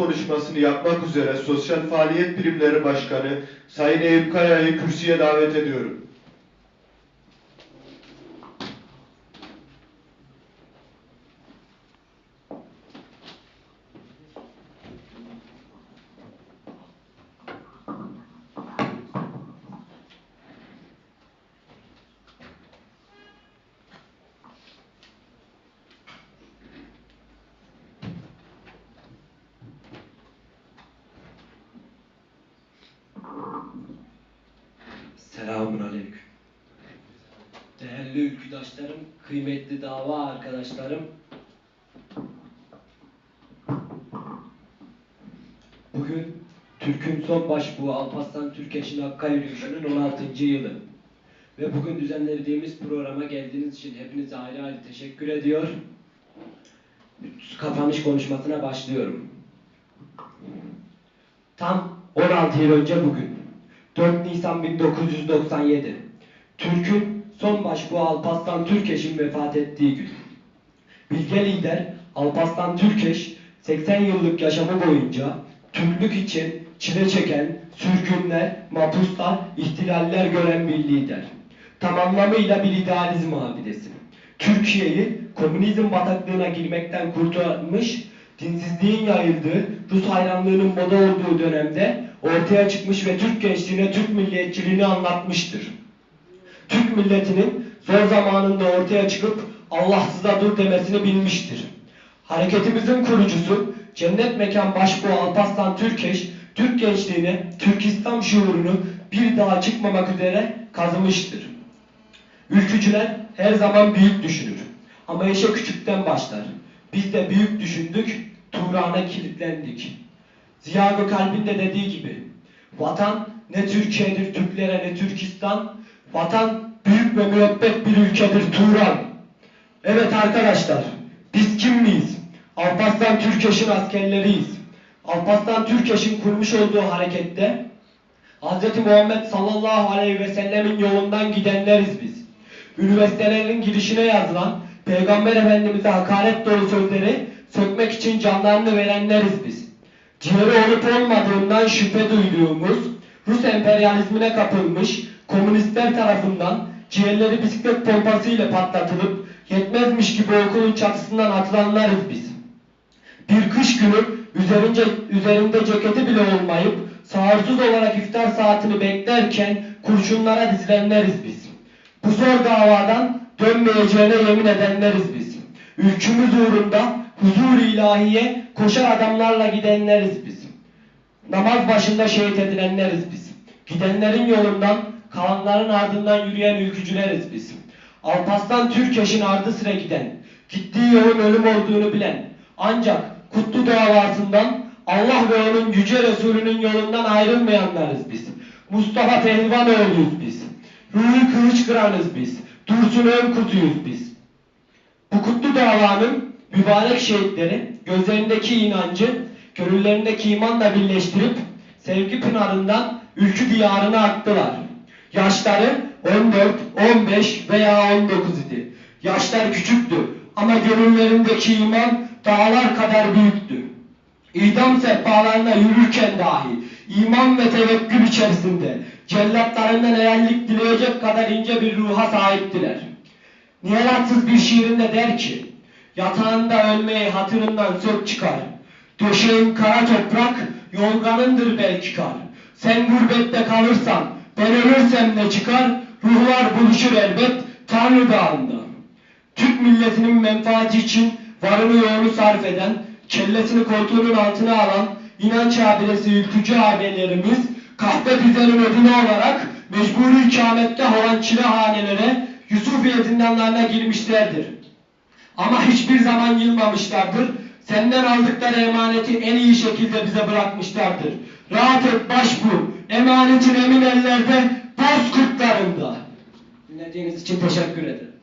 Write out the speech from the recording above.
konuşmasını yapmak üzere Sosyal Faaliyet Birimleri Başkanı Sayın Eyüp Kaya'yı kürsüye davet ediyorum. Selamun aleyküm. Değerli ülküdaşlarım, kıymetli dava arkadaşlarım. Bugün Türk'ün son başbuğu Alparslan Türkeş'in Hakka yürüyüşünün 16. yılı. Ve bugün düzenlediğimiz programa geldiğiniz için hepinize ayrı ayrı teşekkür ediyor. Kapanış konuşmasına başlıyorum. Tam 16 yıl önce bugün. 4 Nisan 1997. Türk'ün son başbuğu Alparslan Türkeş'in vefat ettiği gün. Bilge lider Alparslan Türkeş 80 yıllık yaşamı boyunca Türklük için çile çeken, sürgünler, mapuslar, ihtilaller gören bir lider. Tam anlamıyla bir idealizm abidesi. Türkiye'yi komünizm bataklığına girmekten kurtarmış, dinsizliğin yayıldığı, Rus hayranlığının moda olduğu dönemde ortaya çıkmış ve Türk gençliğine Türk milliyetçiliğini anlatmıştır. Türk milletinin zor zamanında ortaya çıkıp Allahsıza dur demesini bilmiştir. Hareketimizin kurucusu Cennet Mekan Başbuğu Alparslan Türkeş, Türk gençliğine Türk İslam şuurunu bir daha çıkmamak üzere kazımıştır. Ülkücüler her zaman büyük düşünür. Ama işe küçükten başlar. Biz de büyük düşündük, Turan'a kilitlendik. Ziya Gökalp'in de dediği gibi, vatan ne Türkiye'dir Türklere ne Türkistan, vatan büyük ve müebbet bir ülkedir Turan. Evet arkadaşlar, biz kim miyiz? Alparslan Türkeş'in askerleriyiz. Alparslan Türkeş'in kurmuş olduğu harekette Hz. Muhammed sallallahu aleyhi ve sellemin yolundan gidenleriz biz. Üniversitelerin girişine yazılan Peygamber Efendimiz'e hakaret dolu sözleri sökmek için canlarını verenleriz biz. Ciğeri olup olmadığından şüphe duyduğumuz, Rus emperyalizmine kapılmış komünistler tarafından ciğerleri bisiklet pompası ile patlatılıp yetmezmiş gibi okulun çatısından atılanlarız biz. Bir kış günü üzerince, üzerinde ceketi bile olmayıp sağırsız olarak iftar saatini beklerken kurşunlara dizilenleriz biz. Bu zor davadan dönmeyeceğine yemin edenleriz biz. Ülkümüz uğrunda huzur ilahiye koşar adamlarla gidenleriz biz. Namaz başında şehit edilenleriz biz. Gidenlerin yolundan, kalanların ardından yürüyen ülkücüleriz biz. Alparslan Türkeş'in ardı sıra giden, gittiği yolun ölüm olduğunu bilen, ancak kutlu davasından Allah ve onun yüce Resulünün yolundan ayrılmayanlarız biz. Mustafa Pehlivanioğlu'yuz biz. Ruhi kılıç kıranız biz. Dursun Önkutuyuz biz. Bu kutlu davanın mübarek şehitleri gözlerindeki inancı, gönüllerindeki imanla birleştirip sevgi pınarından ülkü diyarına aktılar. Yaşları 14, 15 veya 19 idi. Yaşlar küçüktü ama gönüllerindeki iman dağlar kadar büyüktü. İdam sehpalarına yürürken dahi iman ve tevekkül içerisinde cellatlarından helallik dileyecek kadar ince bir ruha sahiptiler. Nihalatsız bir şiirinde der ki, yatağında ölmeyi hatırından sök çıkar. Döşeğin kara toprak, yorganındır belki kar. Sen gurbette kalırsan, ben ölürsem ne çıkar? Ruhlar buluşur elbet Tanrı dağında. Türk milletinin menfaati için varını yoğunu sarf eden, kellesini koltuğunun altına alan inanç abidesi ülkücü abilerimiz kahve düzenin ödünü olarak mecburi ikametgah olan çilehanelere Yusufiye zindanlarına girmişlerdir. Ama hiçbir zaman yılmamışlardır. Senden aldıkları emaneti en iyi şekilde bize bırakmışlardır. Rahat et başbu, emanetin emin ellerde, boz kurtlarında. Dinlediğiniz için teşekkür ederim.